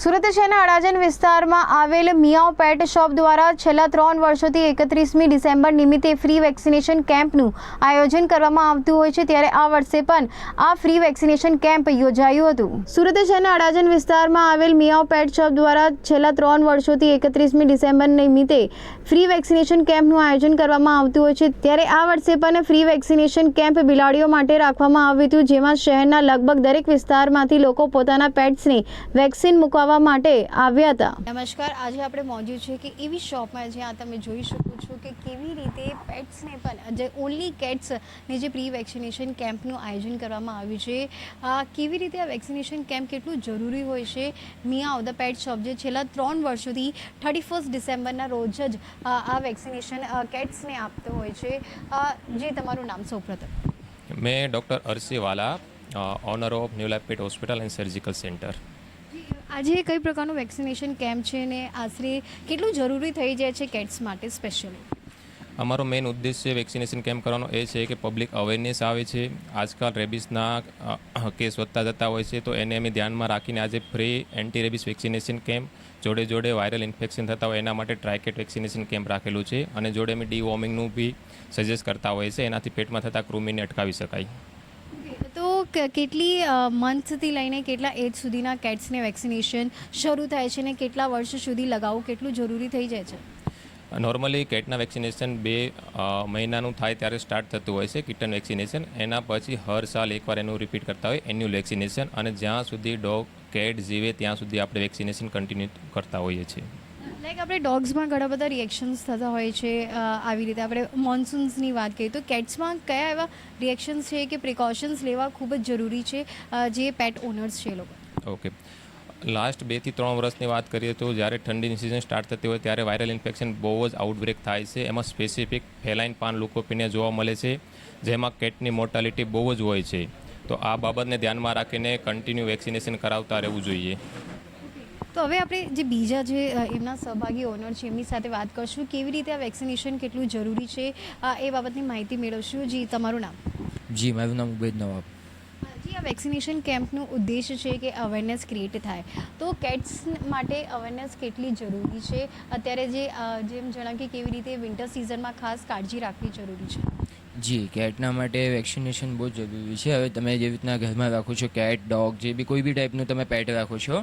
સુરત શહેરના અડાજણ વિસ્તારમાં આવેલ મિયાઓ પેટ શોપ દ્વારા છેલ્લા ત્રણ વર્ષોથી એકત્રીસમી ડિસેમ્બર નિમિત્તે ફ્રી વેક્સિનેશન કેમ્પનું આયોજન કરવામાં આવતું હોય છે. ત્યારે આ વર્ષે પણ આ ફ્રી વેક્સિનેશન કેમ્પ યોજાયું હતું. સુરત શહેરના અડાજણ વિસ્તારમાં આવેલ મિયાઓ પેટ શોપ દ્વારા છેલ્લા ત્રણ વર્ષોથી એકત્રીસમી ડિસેમ્બર નિમિત્તે ફ્રી વેક્સિનેશન કેમ્પનું આયોજન કરવામાં આવતું હોય છે. ત્યારે આ વર્ષે પણ ફ્રી વેક્સિનેશન કેમ્પ બિલાડીઓ માટે રાખવામાં આવ્યું હતું, જેમાં શહેરના લગભગ દરેક વિસ્તારમાંથી લોકો પોતાના પેટ્સને વેક્સિન મૂકવા ચલાવવા માટે આવ્યા હતા. નમસ્કાર આજે આપણે મોજૂદ છે કે એવી શોપમાં જ્યાં તમે જોઈ શકો છો કે કેવી રીતે પેટ્સને પણ જે ઓનલી કેટ્સને જે પ્રી વેક્સિનેશન કેમ્પનું આયોજન કરવામાં આવ્યું છે કેવી રીતે આ વેક્સિનેશન કેમ્પ કેટલું જરૂરી હોય છે? મિયા મિયાઓ ધ પેટ શોપ જે છેલ્લા ત્રણ વર્ષોથી થર્ટી ફર્સ્ટ ડિસેમ્બરના રોજ જ આ વેક્સિનેશન કેટ્સને આપતો હોય છે. જે તમારું નામ સૌપ્રથમ. મેં doctor Arsiwala owner of new life pet hospital and surgical centre આજે કઈ પ્રકારનું વેક્સિનેશન કેમ્પ છે ને આશરે કેટલું જરૂરી થઈ જાય છે કેટ્સ માટે સ્પેશિયલી અમારો મેઇન ઉદ્દેશ્ય વેક્સિનેશન કેમ્પ કરવાનો એ છે કે પબ્લિક અવેરનેસ આવે છે. આજકાલ રેબિસના કેસ વધતા જતા હોય છે, તો એને અમે ધ્યાનમાં રાખીને આજે free anti rabies vaccination camp, જોડે જોડે વાયરલ ઇન્ફેક્શન થતા હોય એના માટે ટ્રાયકેટ વેક્સિનેશન કેમ્પ રાખેલું છે. અને જોડે અમે ડી વોર્મિંગનું બી સજેસ્ટ કરતા હોય છે. એનાથી પેટમાં થતા કૃમિને અટકાવી શકાય. કેટલી મંથથી લઈને કેટલા એજ સુધીના કેટ્સને વેક્સિનેશન શરૂ થાય છે ને કેટલા વર્ષ સુધી લગાવવું કેટલું જરૂરી થઈ જાય છે? નોર્મલી કેટના વેક્સિનેશન બે મહિનાનું થાય ત્યારે સ્ટાર્ટ થતું હોય છે કિટન વેક્સિનેશન એના પછી હર સાલ એકવાર એનું રિપીટ કરતા હોય એન્યુઅલ વેક્સિનેશન અને જ્યાં સુધી ડોગ કેટ જીવે, ત્યાં સુધી આપણે વેક્સિનેશન કન્ટિન્યુ કરતા હોઈએ છીએ. લાઈક આપણે ડોગ્સમાં ઘણા બધા રિએક્શન્સ થતા હોય છે આવી રીતે. આપણે મોન્સૂન્સની વાત કરીએ તો કેટ્સમાં કયા એવા રિએક્શન્સ છે કે પ્રિકોશન્સ લેવા ખૂબ જ જરૂરી છે જે પેટ ઓનર્સ છે એ લોકો? ઓકે લાસ્ટ બેથી ત્રણ વર્ષની વાત કરીએ તો જ્યારે ઠંડીની સિઝન સ્ટાર્ટ થતી હોય ત્યારે વાયરલ ઇન્ફેક્શન બહુ જ આઉટબ્રેક થાય છે. એમાં સ્પેસિફિક ફેલાઇન પાન લુકોપીને જોવા મળે છે, જેમાં કેટની મોર્ટાલિટી બહુ જ હોય છે. તો આ બાબતને ધ્યાનમાં રાખીને કન્ટિન્યુ વેક્સિનેશન કરાવતા રહેવું જોઈએ. તો હવે આપણે જે બીજા જે એમના સહભાગી ઓનર છે એમની સાથે વાત કરશું. કેવી રીતે આ વેક્સિનેશન કેટલું જરૂરી છે એ બાબતની માહિતી મેળવશું. જી તમારું નામ? જી મારું નામ ઉબેદ નવાબ. જી આ વેક્સિનેશન કેમ્પનું ઉદ્દેશ છે કે અવેરનેસ ક્રિએટ થાય. તો કેટ્સ માટે અવેરનેસ કેટલી જરૂરી છે? અત્યારે જે જેમ જણાવ્યું કે કેવી રીતે વિન્ટર સિઝનમાં ખાસ કાળજી રાખવી જરૂરી છે? જી કેટના માટે વેક્સિનેશન બહુ જરૂરી છે. હવે તમે જેવી રીતના ઘરમાં રાખો છો કેટ ડોગ જે બી કોઈ બી ટાઈપનું તમે પેટ રાખો છો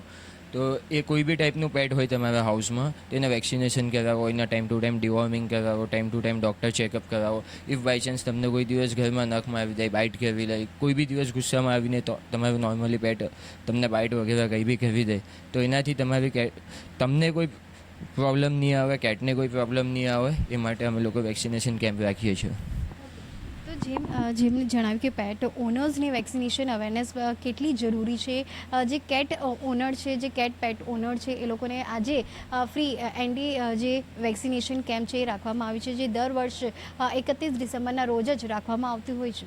તો એ કોઈ બી ટાઈપનું પેટ હોય તમારા હાઉસમાં તેને વેક્સિનેશન કરાવો, એના ટાઈમ ટુ ટાઈમ ડિવોર્મિંગ કરાવો time to time doctor checkup કરાવો. ઇફ બાય ચાન્સ તમને કોઈ દિવસ ઘરમાં નખમાં આવી જાય બાઇટ કરવી લે કોઈ બી દિવસ ગુસ્સામાં આવીને તો તમારું નોર્મલી પેટ તમને બાઇટ વગેરે કંઈ બી કરવી દે, તો એનાથી તમારી તમને કોઈ પ્રોબ્લેમ નહીં આવે કેટને કોઈ પ્રોબ્લેમ નહીં આવે, એ માટે અમે લોકો વેક્સિનેશન કેમ્પ રાખીએ છીએ. જેમ જેમ જેમને જણાવ્યું કે પેટ ઓનર્સની વેક્સિનેશન અવેરનેસ કેટલી જરૂરી છે? જે કેટ ઓનર છે, જે કેટ પેટ ઓનર છે, એ લોકોને આજે ફ્રી એન્ટી જે વેક્સિનેશન કેમ્પ છે એ રાખવામાં આવ્યું છે, જે દર વર્ષ એકત્રીસ ડિસેમ્બરના રોજ જ રાખવામાં આવતું હોય છે.